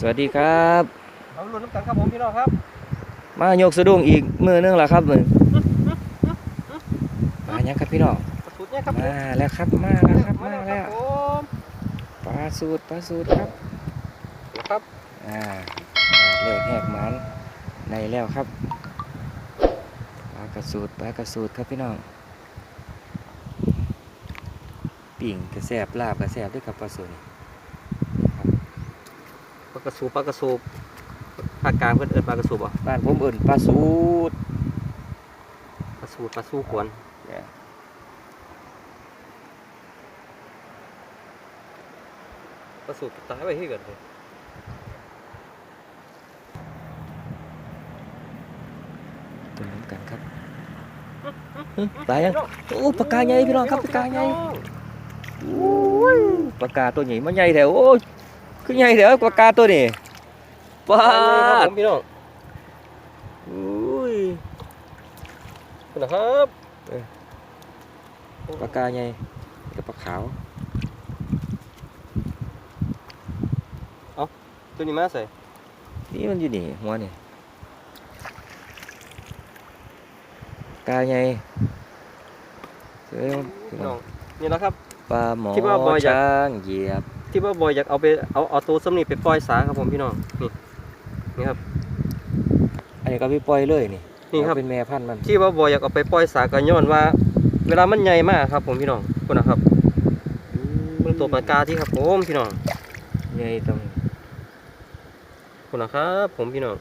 สวัสดีครับเอาลุ้นน้ำกันครับผมพี่น้องครับ มายกสะดุ้งอีกมือนึงแล้วครับมือมายังครับพี่น้องสุดเนี่ยครับผมมาแล้วครับมาแล้วครับมาคแล้รับวผมปลาสูตรปลาสูตรครับนะครับอ่าเลิกแหกหมันในแล้วครับปลากระสูตรปลากระสูตรครับพี่น้องปิ่งกระแสบลาบกระแสบด้วยครับปลาสูตรนี่ ปลากระสูบปลากระสูบภาคกลางเพิ่นเอิ้นปลากระสูบอะบ้านผมเอิ่นปลาสูตรปลาสูบปลาสู้ขวนปลาสูบตายไปที่เกิดเลยตุนน้ำกันครับหึปลายังโอ้ปลากาใหญ่พี่น้องครับปลากาใหญ่ โอ้ยปลากาตัวใหญ่มันใหญ่แถวโอ้ย คือใหญ่แถวปลากาตัวนี้ปลาครับดผมพี่น้องโอ้ยคุณนะครับปลากาใหญ่กับปลาขาวตัวนี้มาใส่ นี่มันอยู่นี่หัวนี่กาใหญ่เอ้ยพี่น้องนี่นะครับปลาหมอคิดว่าบอยอยากช้างเหยียบ ที่ว่าบอยอยากเอาไปเอาเอาตัวสำนีไปปล่อยสาครับผมพี่น้องนี่นี่ครับ อันนี้ก็พี่ปล่อยเลยนี่นี่ครับเอาเป็นแม่พันธุ์มัน ที่ว่าบอยอยากเอาไปปล่อยสาก็ย้อนว่า เวลามันใหญ่มากครับ ผมพี่น้องคุณนะครับเบิ่งตัวปลากาที่ครับผมพี่น้องใหญ่ตรงคุณนะครับ ผมพี่น้อง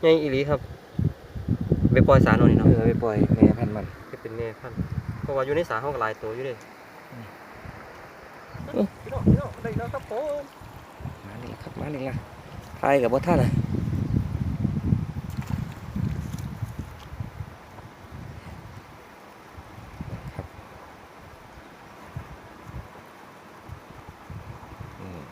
ใหญ่อีหลีครับไปปล่อยสาหน่อยเอเนาะอไปปล่อยแม่พันธุ์มันจะเป็นแม่พันธุ์เพราะว่าอยู่ในสาห้องหลายตัวอยู่เลย อืม พี่น้องพี่น้อง ได้แล้วครับผมมานี่ละครับมานี่ละทายกับว่าท่านอะครับอืม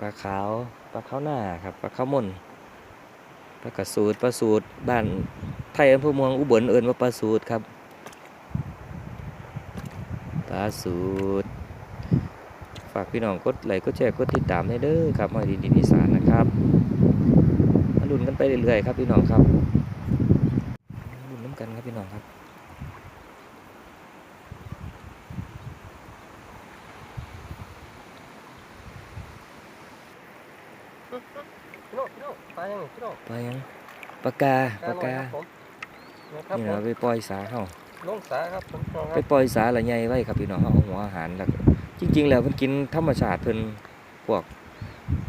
ปลาขาว ปลาขาวหน้าครับ ปลาขาวมน ประกระสูตรประสูตรบ้านไทยอำเภอเมืองอุบลเอินว่าประสูตรครับประสูตรฝากพี่น้องกดไลค์กดแชร์กดติดตามให้เด้อครับมาดินดินิสานนะครับมาลุ้นกันไปเรื่อยๆครับพี่น้องครับลุ้นน้ำกันครับพี่น้องครับ พี่น้องพี่น้องตายยังไงพี่น้อง ปลายังปลากาปลากาครับผมนะครับนี่ผนะมไปปล่อยสาเฮาลงสาครับผมพี่น้องคไปรับปล่อยสาละใหญ่ไว้ครับพี่น้องเอาหัวอาหารแล้วก็จริง ๆ แล้วเพิ่นกินธรรมชาติเพิ่นพวก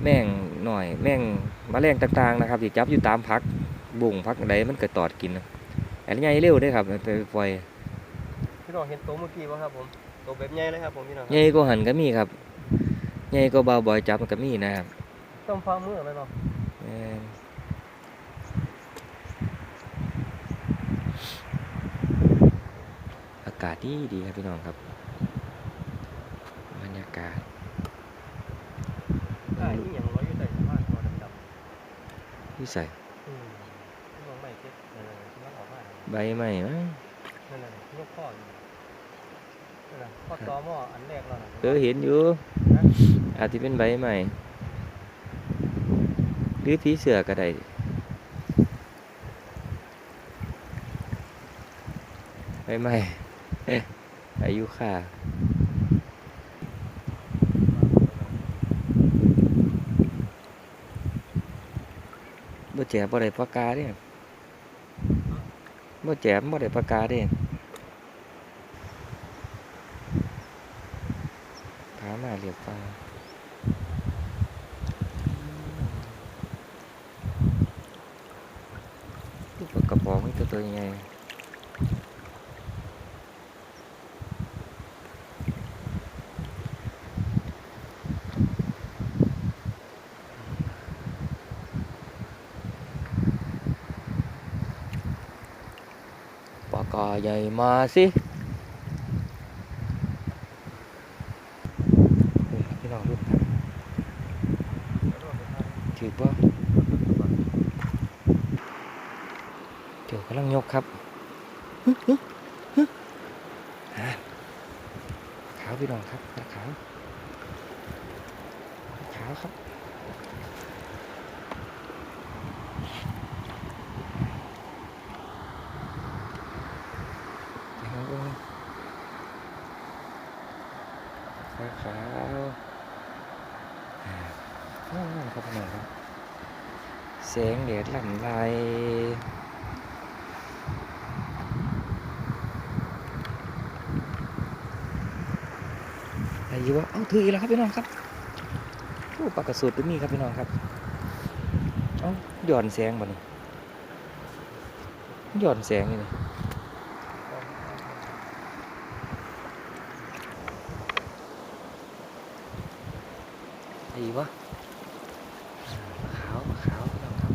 แมงหน่อย แมงแมลงต่างๆนะครับที่จับอยู่ตามพักบุ่งพักใดมันก็ตอดกินนะอันนี้ใหญ่เร็วเด้อครับไปปล่อยพี่น้องเห็นตัวเมื่อกี้ป่ะครับผมตัวแบบใหญ่เลยครับผมพี่น้องใหญ่ก็หันก็มีครับใหญ่ก็เบาบ่อยจับมันก็มีนะครับ ต้องฟ้ามือเลยเนาะแม่นอากาศดีดีครับพี่น้องครับ บรรยากาศ ได้ที่อย่างร้อยอยู่ใต้สะพานตัวดำวิสัยๆอืมพี่น้องไม่เก็บเออที่มันออกมาใบใหม่ไหมนั่นแหละยกข้ออยู่นั่นแหละข้อต่อหม้ออันแรกเราน่ะ เออเห็นอยู่นะอาจจะเป็นใบใหม่ หรือผีเสือก็ได้ใบใหม่อายุค่าบ่แจมบ่ได้ปากกาเด้บ่แจมบ่ได้ปากกาเด้ถามมาเรียกปลาลูกปลากระป๋องนี่ตัวตัวยังไงปลา ก็ใหญ่มาสิพี่น้องรุ่นครับถือว่าเดี๋ยวกำลังยกครับ ฮะขาวพี่น้องครับปลาขาวขาวครับขาวเว้ยปลา ขาวอ่าครับพี่น้องครับแสงแดดลำไรอะไรอยู่วะเอาถืออีกแล้วครับพี่น้องครับโอ้ปลากระสุดตัวนี้ครับพี่น้องครับเอาหย่อนแสงบ่นี่หย่อนแสงนี่ นี่อะไรอยู่วะอ่าขาวขาวพี่น้องครับ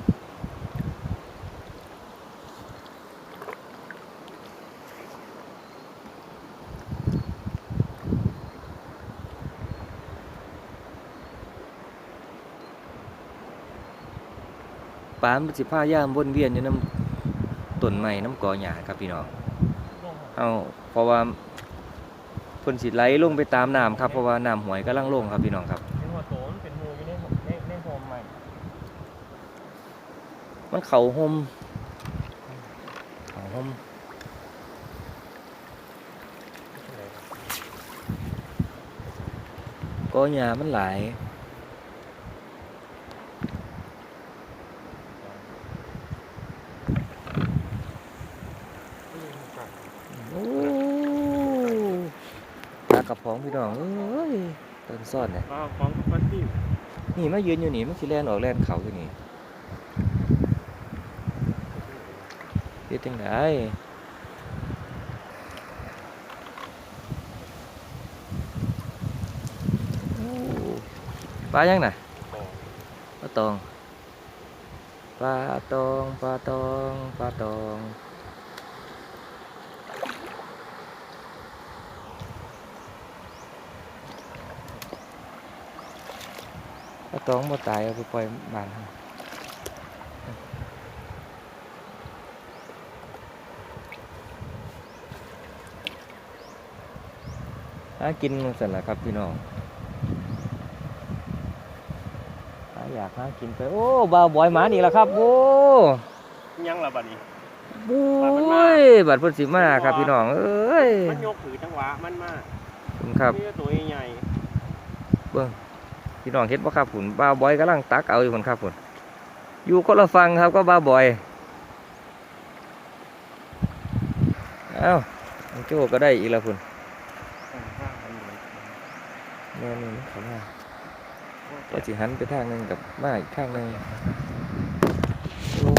ปามันสิพาย่ามวนเวียนอยู่น้ำต้นไม้น้ำกอหญ้าครับพี่น้องเอาเพราะว่าเพิ่นสิไหลลงไปตามน้ำครับเพราะว่าน้ำหวยกำลังลงครับพี่น้องครับ เป็นหัวโตมันเป็นมูอยู่ในในในโฮมใหม่ มันเขาห่มเขาห่มกอหญ้ามันหลายโอ้ปลากระป๋องพี่น้องเอ้ยต้นซ่อนเนี่ยปลาของปัตตี้นี่มายืนอยู่นี่มันสิแล่นออกแล่นเขาอยู่นี่ เฮ็ดจังไดโอ้ปลายังน่ะปลาตองปลาตองปลาตองปลาตองปลาตองบ่ตายเอาไปปล่อ ยบ้านเฮาหากินจังซั่นล่ะครับพี่น้องหาอยากหากินไป โอ้บ่าวบอยหมานี่ล่ะครับ โอ้ยังละบัดนี้บุบัดมันมา้ยบัดเพิ่นสิมาครับพี่น้อง เอ้ย มันยกถือจังหวะมันมาขอบคุณครับนี่ตัวใหญ่พี่น้องเห็นบ่ครับฝุ่นบ้าวบอยกำลังตักเอาอยู่พุ่นครับฝุ่นอยู่คนละฟังครับก็บ้าวบอย เอ้าน้องโจ้ก็ได้อีกแล้วฝุ่น แม่นี่เขามาก็สิหันไปทางหนึงกับมาอีกทางหนึงโอ้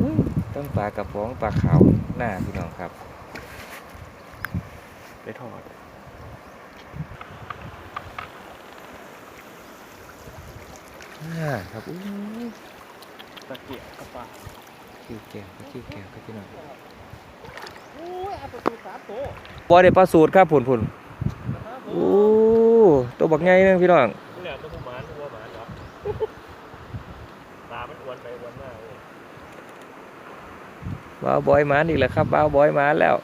อุ้ยต้นปลากระป๋องปลาขาวหน้าพี่น้องครับ ไปถอดอ่าครับอู้ตะเกียบกระป๋าคิวแก้วคิวแก้วครับพี่น้องโอ้ ยเอาประตูสามโตบอได้ปลาสูตรครับผุนผุนโอ้ตัวบักไงนึงพี่น้องนี่แหละตัวผู้หมานตัวหมานเหรอตามันอ้วนไปอ้วนมาเลยบ้าวบอยหมาอีกแล้วครับบ้าวบอยหมาแล้ว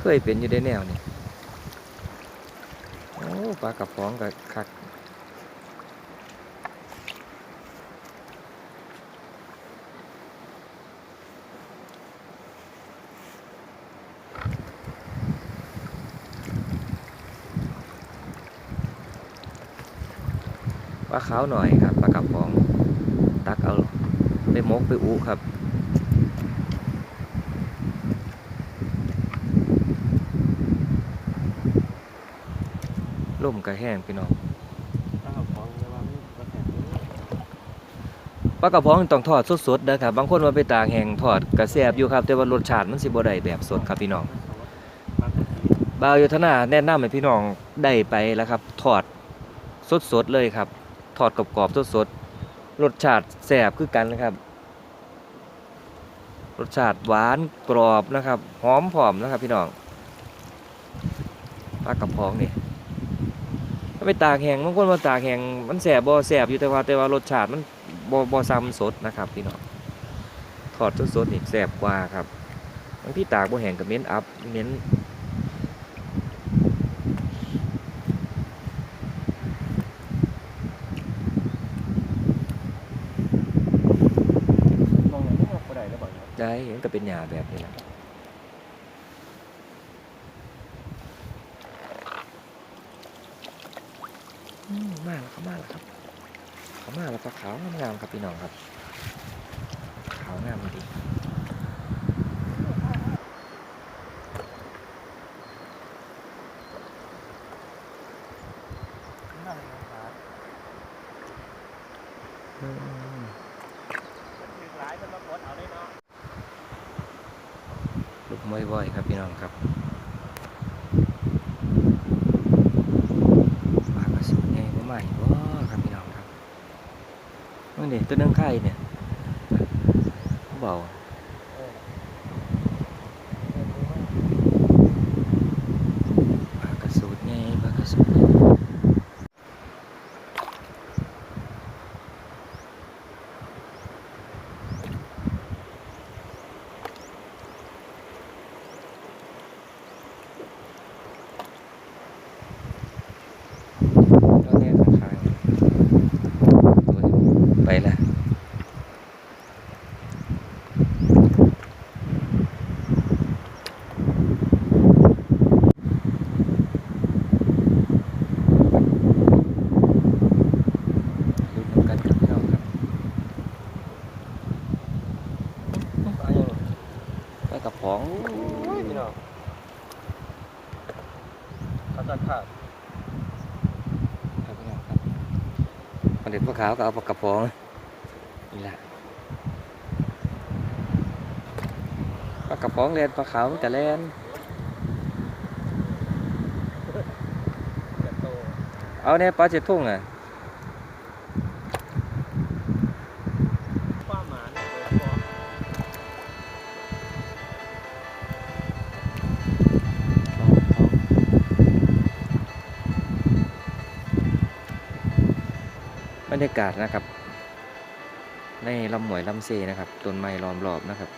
เคยเป็นอยู่ในแนวนี่โอ้ปลากระป๋องกับคัก ลาขาวหน่อยครับปลากระป๋องตักเอาไปมกไปอุครับล่มกระแห้งพี่น้องถ้าเอาของระวังกระแทกปลากระป๋องต้องทอดสดๆนะครับ บางคนว่าไปตากแห้งทอดกระแซบอยู่ครับ แต่ว่ารสชาติมันสิบ่ได้แบบสดครับพี่น้องบาวยุทธนาแนะนำให้พี่น้องได้ไปแล้วครับ ทอดสดๆเลยครับ ทอดกรอบๆสดๆรสชาติแซ่บคือกันนะครับ รสชาติหวานกรอบนะครับหอมผอมนะครับพี่น้องปลากระป๋องนี่าไปตากแห้งบางคนมาตากแห้งมันแสบบ่แสบอยู่แต่ว่าแต่ว่ารสชาติมันบ่บ่ซ้ำสดนะครับพี่น้องทอดสดๆนี่แสบกว่าครับบางที่ตากบ่แห้งก็เม็นอับเม็น มองอย่างนี้ก็ได้แล้วบ่ครับ ได้มัน ก็เป็นหญ้าแบบนี้แหละมมาแล้วครับมาแล้วครับเขามาแล้วปลาขาวงามๆครับพี่น้องครับ ขาวงามดี อืมลูกมวยบ่อย ครับพี่น้องครับปลากระสุนใหญ่บ่ใหม่ว้าครับพี่น้องครับนั่นดิตัวนึงไข่เนี่ยเบาปลากระสุนใหญ่ปลากระสุนใหญ่ตัวนี้ข้างๆตัวนี้ไปละลุ้นนำกันครับพี่น้องครับ ปลาอย่าง ไปกับของ โอ้ยพี่น้องเขาจะขาด ครับพี่น้องครับคน เด็ดพระขาวก็เอาปากระป๋องนี่แหละปากระป๋องเล่นปลาขาวมันจะเล่นเอาเนี่ยปลาเจ็ดทุ่งอะากาศนะครับ ในลำหมวยลำเซนะครับต้นไม้ล้อมรอบนะครับ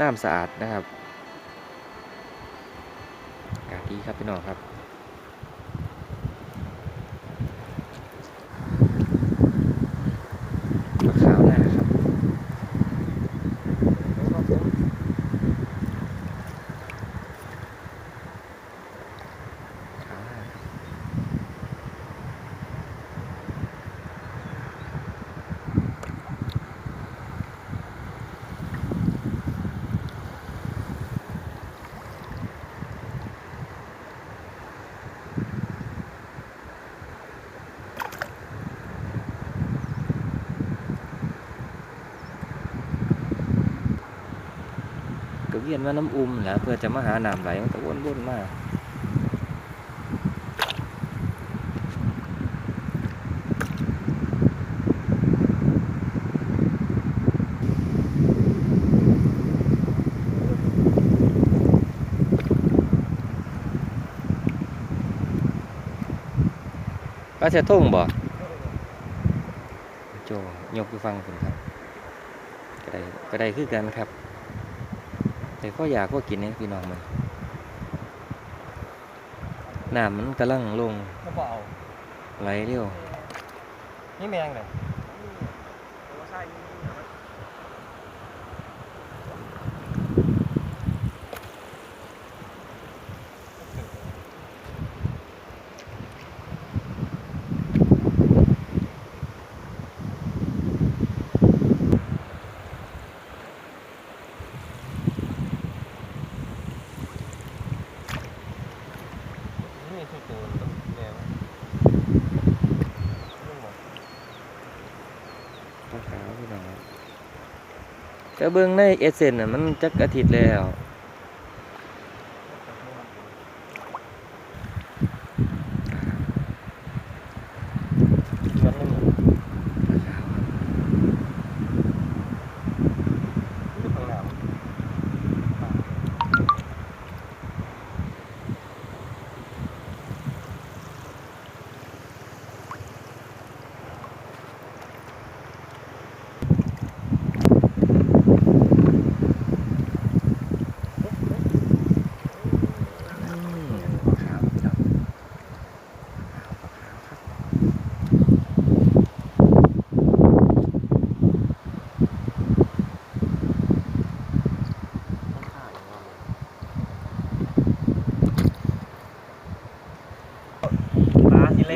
น้ำสะอาดนะครับอากาศดีครับพี่น้องครับข้าขาวหน้าครับ แล้วก็ผม ขาวหน้าครับ ก็เวียนมาน้ำอุ่มแหละเพื่อจะมาหาน้ำไหลมันก็วนๆมาปลาเสียทุ่งบ่โจยกไปฟังคุณครับก็ได้ก็ได้คือกันครับ แต่ก็อยากก็กินเนี่ยพี่น้องมันน้ำมันกำลังลง ก็บ่เอาไหลเร็วนี่แมงเลย นี่คือตัวแมวนี่หมด ปลาขาวพี่น้องครับ ก็เบิ่งในเอเซนน่ะมันจักอาทิตย์แล้ว เดือนหนึง ปลาขาว อยู่ข้างหน้า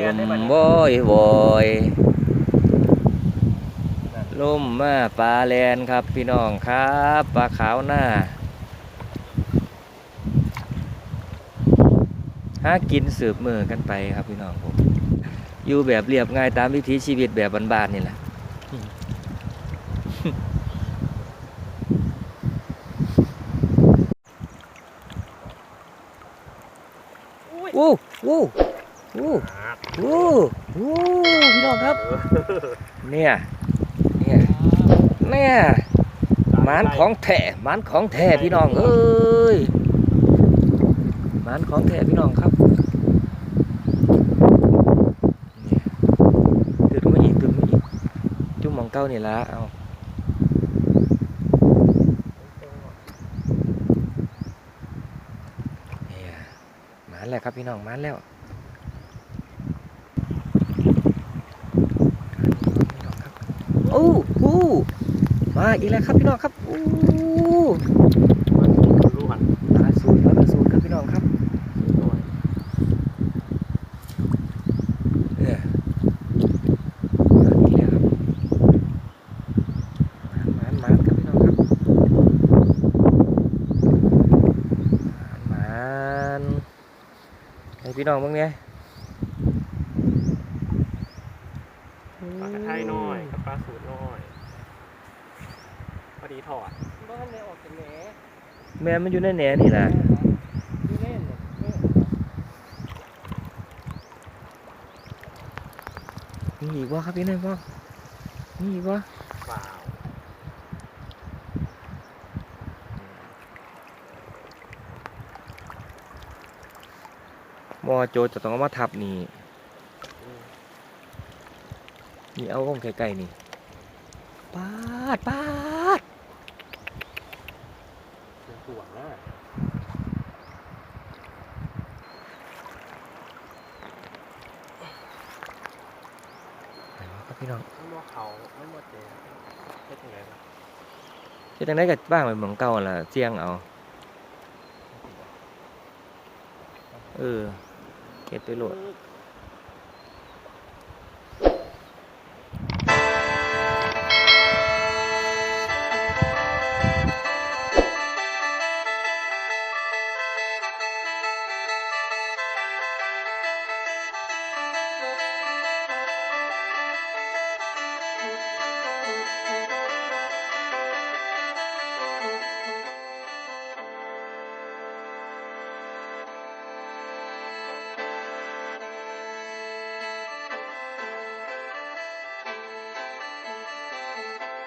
ป มโวยโวยล่มมาปลาแลนครับพี่น้องครับปลาขาวหน้า หากินสืบมือกันไปครับพี่น้องผมอยู่แบบเรียบง่ายตามวิถีชีวิตแบบบ้านๆนี่แหละวู้วู้ วู้วู้วู้พี่น้องครับ เนี่ยเนี่ยเนี่ยหมานของแท้หมานของแท้พี่น้องเอ้ยหมานของแท้พี่น้องครับเนี่ยตื่นมาอีกตื่นมาอีกจุ่มหมองเก้านี่ละเอาเนี่ยหมานแล้วครับพี่น้องหมานแล้ว โอ้โห มาอีกแล้วครับพี่น้องครับโอ้รู้หันตาสูตรแล้วก็สูตรครับพี่น้องครับเนี่ยมาอีกแล้วครับมานมานครับพี่น้องครับมานให้พี่น้องเบ้างเนี่ยปลากระไทยน้อยกับปลาสูตรน้อยพอ ดีถอดบ้านในออกจากแหนแม่มันอยู่ในแหนนี่แหละดูเล่นเนี่ยมีอีกวะครับพี่น้องพ่อมีอีกวะเปล่ามอโจจะต้องเอามาทับนี่นี่เอาลงใกล้ๆนี่ปาดปาด เสียงต่วงนะ ไหนวะครับพี่น้อง มันว่าเขามันว่าเจ๊เฮ็ดยังไงวะ เฮ็ด จังได้ก็บ้างไปเหมืองเก่าหั่นล่ะเจียงเอา เออเก็บไปโหลด